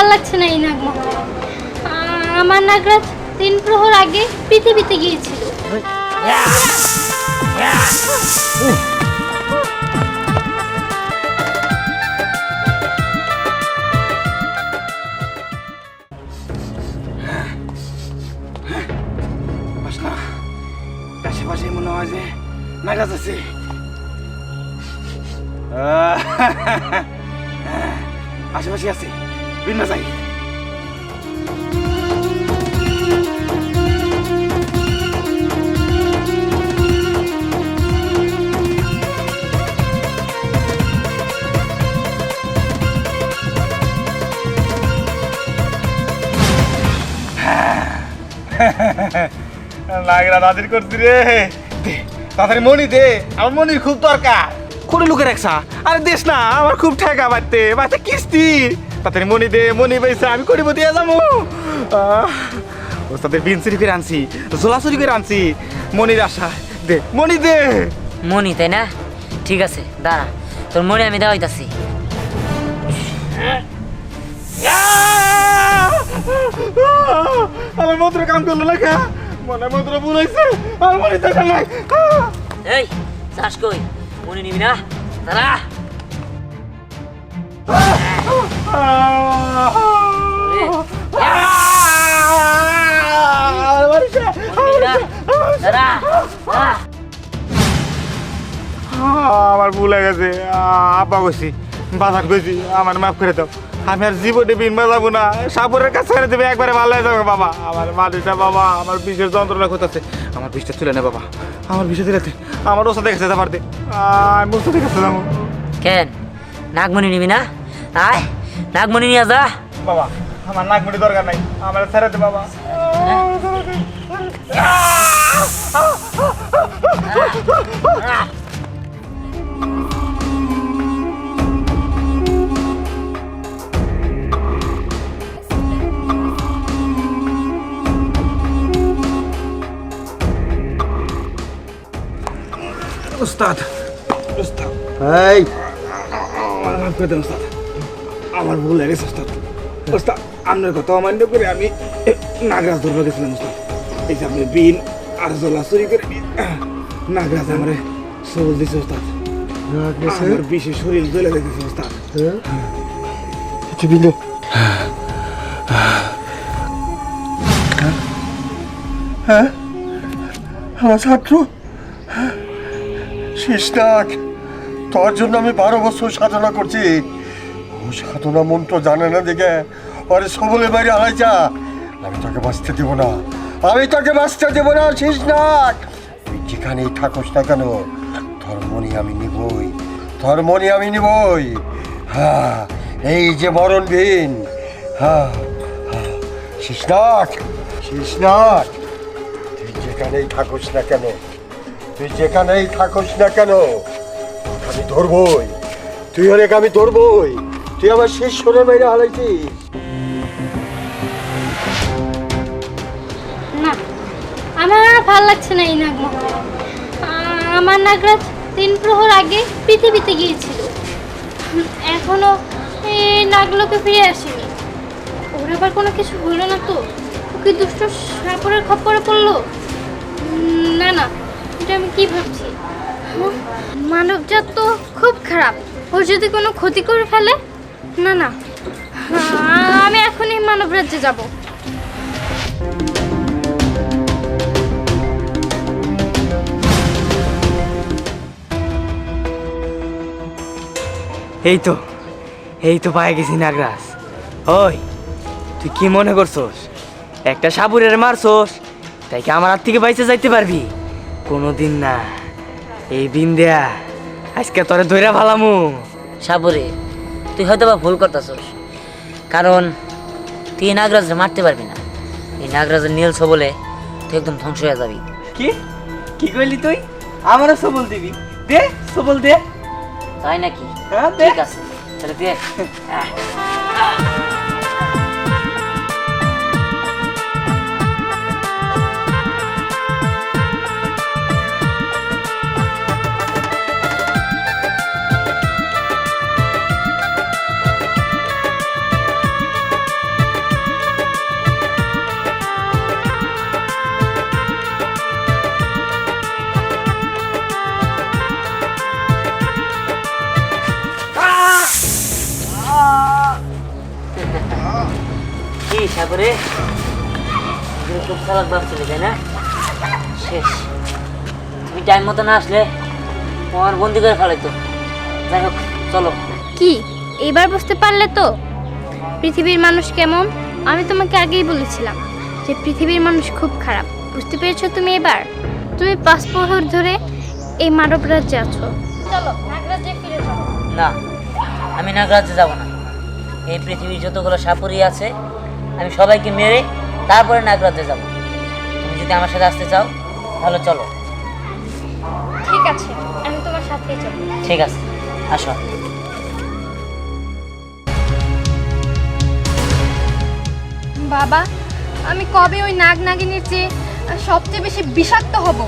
ভালো লাগছে না এই নাগমহল আ- আমার নাগরাজ তিন প্রহর আগে পৃথিবীতে গিয়েছিল। আশেপাশে আশেপাশে আছে। বিন্না যাই নাগরা নাজির করছি রে দে তাড়াতাড়ি মনি দে আমার মনির খুব দরকার কোন লোকের একসা আরে দেশ না আমার খুব ঠেকা বাড়তে বাড়তে কিস্তি তাড়াতাড়ি মনি দে মনি পয়সা আমি করিব দিয়ে যাব ওস্তাদের বিন চুরি করে আনছি জোলা চুরি করে আনছি। মনির আশা দে মনি দে। মনি তাই না? ঠিক আছে দাঁড়া তোর মনে আমি দেওয়াইতাছি আমার মন্ত্র কাম করল না কা মনে মন্ত্র ভুল হয়েছে আমার মনে দেখা নাই। এই চাষ কই মনে নিবি না দাঁড়া। আমার ভুল গেছে। আব্বা কইছি, বাজার কইছি, আমার মাফ করে দাও। আমি আর জীবনে বিন বাজাবো না। সাপুরের কাছে ছেড়ে দেবে, একবারে ভালো হয়ে যাবে, বাবা। আমার মাটিটা বাবা, আমার বিষের যন্ত্রণা করতেছে। আমার বিষটা তুলে নে, বাবা। আমার বিষে তুলে দে। আমার ওষুধ দেখেছে যাবার দে আমি ওষুধ দেখেছে কেন? নাগমণি নিবি না? আয়। নাগমণি নিয়ে যা। বাবা আমার নাকমুড়ি দরকার নাই। আমার ছেড়ে দে বাবা। উস্তাদ উস্তাদ। এই। আমার মাফ করে দেন উস্তাদ? আমার ভুল হয়ে গেছে উস্তাদ উস্তাদ আপনার কথা অমান্য করে আমি নাগরাজ ধরতে গেছিলাম উস্তাদ এই যে আপনি বিন আর জলা চুরি করে নাগরাজ আমার সবল দিছে উস্তাদ আমার বিশেষ শরীর জ্বলে দেখেছে উস্তাদ বিন্দু। হ্যাঁ? আমার ছাত্র? শেষ তোর জন্য আমি বারো বছর সাধনা করছি। সাধনা মন্ত্র জানে না দেখে। আরে সবলে বাইরে আলাইছা আমি তোকে বাঁচতে দেবো না। আমি তোকে বাঁচতে দেবো না শেষ নাক তুই যেখানেই থাকোস না কেন, তোর মনি আমি নিবই। তোর মনি আমি নিবই। হ্যাঁ এই যে মরণ ভিন হ্যাঁ হ্যাঁ শেষনাথ শেষনাথ তুই যেখানেই থাকোস না কেন, তুই যেখানেই থাকোস না কেন আমি ধরবই। তুই অনেক আমি ধরবই। তুই আমার শেষ সোনার বাইরে হারাইছিস। না, আমার আর ভালো লাগছে না এই নাগমহল আ- আমার নাগরাজ তিন প্রহর আগে পৃথিবীতে গিয়েছিল। এখনও এই নাগলোকে ফিরে আসেনি। ওর আবার কোনো কিছু হলো না তো? ওকে দুষ্ট সাপরের খপ্পরে পড়ল? না না, এটা আমি কি ভাবছি? মানবজাত তো খুব খারাপ। ওর যদি কোনো ক্ষতি করে ফেলে না না। আমি এখনই মানব রাজ্যে যাব। এই তো এই তো পায়ে গেছি নাগরাজ। ওই তুই কি মনে করছোস? একটা সাবুরের মারছস তাই কি আমার হাত থেকে বাইচে যাইতে পারবি? কোনোদিন না। এই দিন দেয়া আজকে তোরে ধইরা ভালামু। সাবরে তুই হয়তো বা ভুল করতেছস। কারণ তুই এই নাগরাজরে মারতে পারবি না। এই নাগরাজের নীল বলে তুই একদম ধ্বংস হয়ে যাবি। কি? কি করলি তুই? আমারও সবল দিবি। দে সবল দে। তাই নাকি? হ্যাঁ দে। ঠিক আছে। তাহলে দেখ সাগরে এগুলো খুব চালাক ভাবছিলি তাই না? শেষ। তুমি টাইম মতো না আসলে তোমার বন্দি করে ফেলাইতো। যাই হোক চলো। কি? এবার বুঝতে পারলে তো? পৃথিবীর মানুষ কেমন? আমি তোমাকে আগেই বলেছিলাম যে পৃথিবীর মানুষ খুব খারাপ। বুঝতে পেরেছ তুমি এবার? তুমি পাঁচ প্রহর ধরে এই মানব রাজ্যে আছো। চলো নাগরাজ্যে ফিরে যাব না আমি নাগরাজ্যে যাব না। এই পৃথিবীর যতগুলো সাপুরি আছে আমি সবাইকে মেরে তারপরে নাগরাজ্যে যাব। তুমি যদি আমার সাথে আসতে চাও তাহলে চলো। ঠিক আছে আমি তোমার সাথেই যাব। ঠিক আছে আসো। বাবা আমি কবে ওই নাগ নাগিনীর চেয়ে সবচেয়ে বেশি বিষাক্ত হব?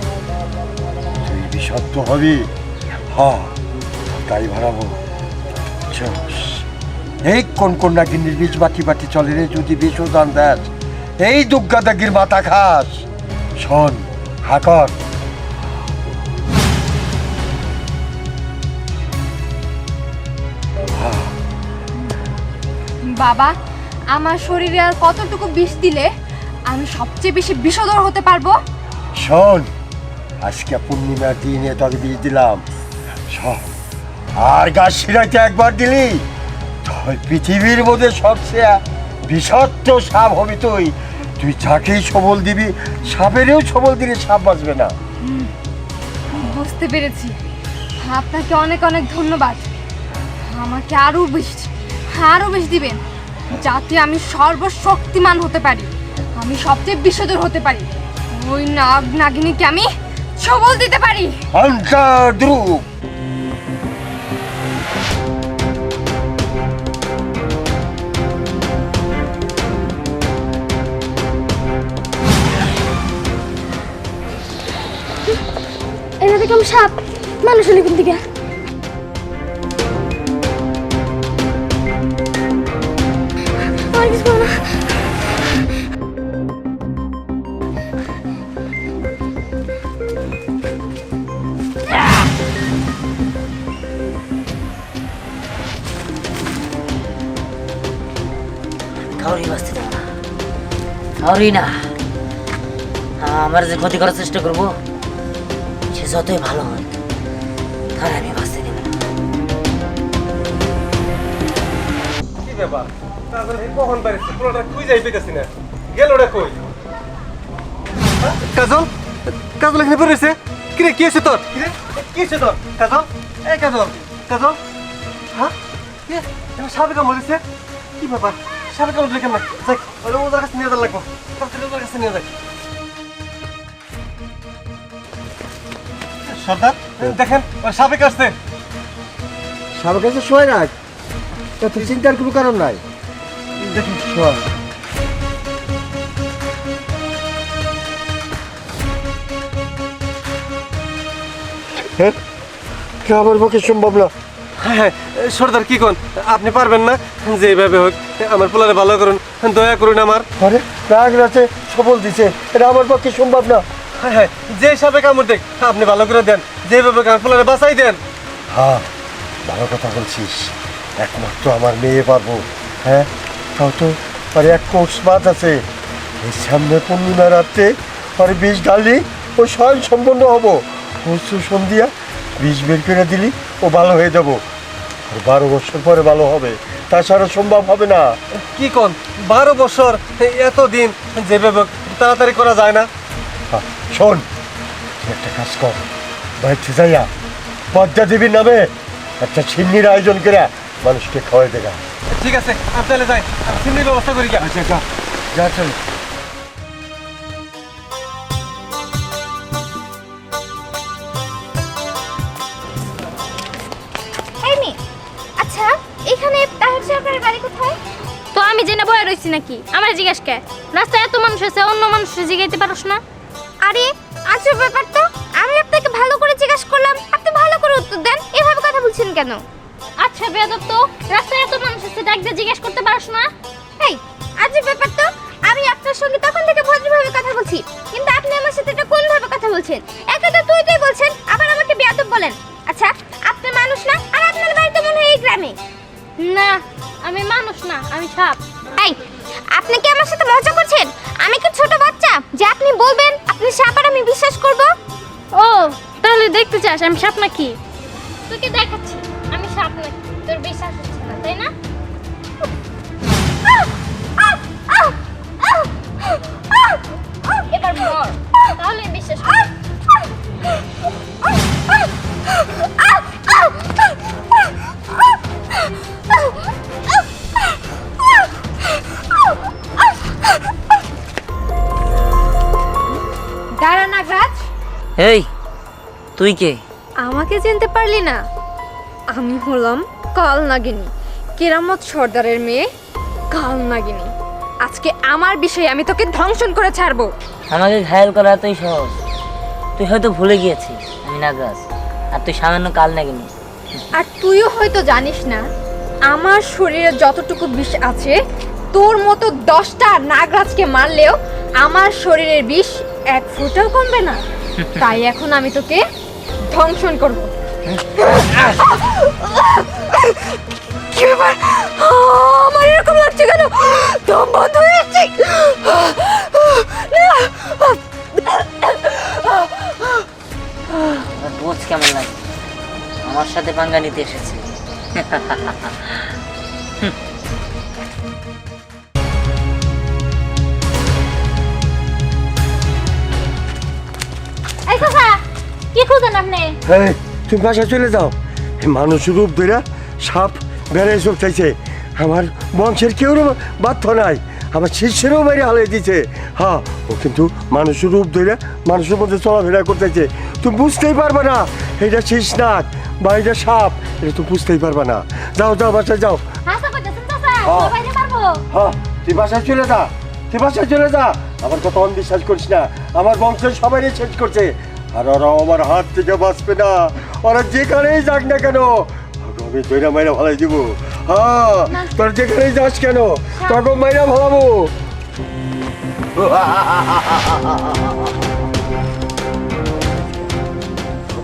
তুই বিষাক্ত হবি? হ্যাঁ তাই ভাড়াবো চস এই কোন কোন নাকি নির্বিষ বাটি বাটি চলে রে যদি বিষ দান? দেস এই দুগ্গা দাগির মাথা খাস শোন হাকর বাবা আমার শরীরে আর কতটুকু বিষ দিলে আমি সবচেয়ে বেশি বিষধর হতে পারব? শোন আজকে পূর্ণিমার দিনে তোকে বিষ দিলাম। শোন আর গাছ শিরাইতে একবার দিলি? তুই পৃথিবীর মধ্যে সবচেয়ে বিষাক্ত সাপ হবি তুই। তুই যাকেই সবল দিবি সাপেরও সবল দিলে সাপ বাঁচবে না। বুঝতে পেরেছি। আপনাকে অনেক অনেক ধন্যবাদ। আমাকে আরও বিষ আরও বিষ দিবেন যাতে আমি সর্বশক্তিমান হতে পারি। আমি সবচেয়ে বিষধর হতে পারি। ওই নাগ নাগিনীকে আমি সবল দিতে পারি। হান্টার ধ্রুব সাপ। মানুষ হলে কোন দিকে আমার কিছু না। আমার যে ক্ষতি করার চেষ্টা করব। যতই ভালো হয় তার আমি বাঁচতে দেবো না। কি ব্যাপার? কখন হ্যাঁ? কি কি হ্যাঁ? কি? কি ব্যাপার? সাপে কামড় কেমন? যাক ওদের কাছে নিয়ে যাওয়া লাগবো। কাছে নিয়ে সর্দার দেখেন ওর সাপে কাটছে। সবার কাছে শোয় না। এত চিন্তার কোনো কারণ নাই। দেখুন শোয়। আমার পক্ষে সম্ভব না? হ্যাঁ হ্যাঁ সর্দার কি কোন? আপনি পারবেন না? যে এইভাবে হোক আমার পোলারে ভালো করুন দয়া করুন আমার। আরে রাগ রাতে সবল দিছে এটা আমার পক্ষে সম্ভব না। হ্যাঁ হ্যাঁ যে হিসাবে কামড় দেখ আপনি ভালো করে দেন। যেভাবে পোলারে বাঁচাই দেন। হ্যাঁ ভালো কথা বলছিস। একমাত্র আমার মেয়ে পারব। হ্যাঁ তাও তো আর এক কোর্স মাছ আছে। এই সামনে পূর্ণিমা রাত্রে পরে বিষ ঢাললি ও স্বয়ং সম্পন্ন হব। পরশু সন্ধ্যা বিষ বের করে দিলি ও ভালো হয়ে যাব। আর বারো বছর পরে ভালো হবে। তাছাড়া সম্ভব হবে না। কি কোন বারো বছর এত দিন যেভাবে তাড়াতাড়ি করা যায় না। শোন একটা কাজ কর। বাড়িতে যাইয়া পদ্মা দেবীর নামে একটা ছিন্নির আয়োজন করে মানুষকে খাওয়াই দেগা ঠিক আছে আমি তাহলে যাই। আমি সিন্দির ব্যবস্থা করি আচ্ছা যা। যা চল। আচ্ছা এখানে তাহের সরকারের বাড়ি কোথায়? তো আমি জেনে বয়ে রইছি নাকি? আমার জিজ্ঞেস কে? রাস্তায় এত মানুষ আছে অন্য মানুষের জিগাইতে পারোস না? আরে আজব ব্যাপার তো আমি আপনাকে ভালো করে জিজ্ঞাসা করলাম আপনি ভালো করে উত্তর দেন এভাবে কথা বলছেন কেন? আচ্ছা বেয়াদব তো রাস্তায় এত মানুষ আছে ডাক দিয়ে জিজ্ঞেস করতে পারোস না? এই আজব ব্যাপার তো আমি আপনার সঙ্গে তখন থেকে ভদ্রভাবে কথা বলছি কিন্তু আপনি আমার সাথে এটা কোন ভাবে কথা বলছেন? একে তো তুই তুই বলছেন আবার আমাকে বেয়াদব বলেন। আচ্ছা আপনি মানুষ না আর আপনার বাড়ি তো মনে হয় এই গ্রামে? না আমি মানুষ না আমি সাপ। এই আপনি কি আমার সাথে মজা করছেন? আমি কি ছোট বাচ্চা যে আপনি বলবেন আপনি সাপ আর আমি বিশ্বাস করব? ও, তাহলে দেখতে চাস, আমি সাপ নাকি? তোকে দেখাচ্ছি, আমি সাপ নাকি, তোর বিশ্বাস হচ্ছে না, তাই না? এবার তাহলে বিশ্বাস করবি। এই তুই কে? আমাকে চিনতে পারলি না। আমি হলাম কাল নাগিনী কেরামত সর্দারের মেয়ে কাল নাগিনী। আজকে আমার বিষয়ে আমি তোকে ধ্বংসন করে ছাড়বো। আমাকে ঘায়াল করা এতই সহজ। তুই হয়তো ভুলে গিয়েছিস আমি নাগরাজ আর তুই সামান্য কাল নাগিনি। আর তুইও হয়তো জানিস না আমার শরীরে যতটুকু বিষ আছে তোর মতো দশটা নাগরাজকে মারলেও আমার শরীরের বিষ এক ফুটাও কমবে না। তাই এখন আমি তোকে ধ্বংসন করব। আমার কেমন লাগে? আমার সাথে পাঙ্গা নিতে এসেছে। এই তুমি বাসা চলে যাও। মানুষ রূপ ধরে সাপ বেড়ে সব চাইছে। আমার বংশের কেউ বাধ্য নাই। আমার শিষ্যেরও মেরে হালাই দিছে। হ্যাঁ ও কিন্তু মানুষের রূপ ধরে মানুষের মধ্যে চলাফেরা করতেছে। তুমি বুঝতেই পারবে না এটা শীষ নাক বা এটা সাপ এটা তুমি বুঝতেই পারবে না। যাও যাও বাসায় যাও। হ্যাঁ। হ্যাঁ তুই বাসায় চলে যা তুই বাসায় চলে যা। আমার কথা অন্ধবিশ্বাস করিস না। আমার বংশের সবাই শেষ করছে। আর ওরা আমার হাত থেকে বাঁচবে না। ওরা যেখানেই যাক না কেন আমি তৈরা মাইরা ভালাই দিব। হ্যাঁ তোর যেখানেই যাস কেন তখন মাইরা ভালাবো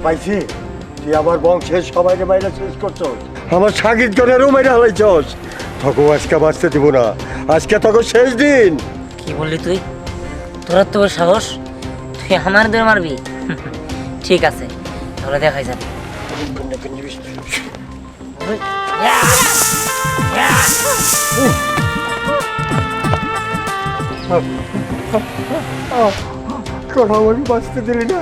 পাইছি তুই আমার বংশের সবাইকে মাইরা শেষ করছস। আমার সাগিদ জনেরও মাইরা হালাইছস তোকে আজকে বাঁচতে দিব না। আজকে তোকে শেষ দিন। কি বললি তুই? তোর তো সাহস। তুই আমার মারবি। ঠিক আছে তাহলে দেখাই যাবে। তোরা আমাকে বাঁচতে দিলি না।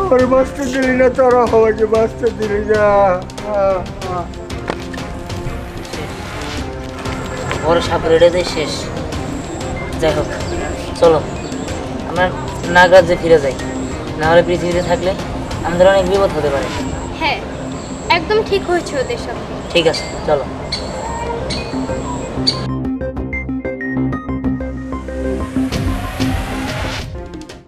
আমার বাঁচতে দিলি না তোরা আমাকে বাঁচতে দিলি না। বড় সাপের এটাতে শেষ। যাই হোক চলো। আমরা নাগরাজ্যে ফিরে যাই। না হলে পৃথিবীতে থাকলে আমাদের অনেক বিপদ হতে পারে। হ্যাঁ একদম ঠিক হয়েছে ওদের সব ঠিক আছে চলো।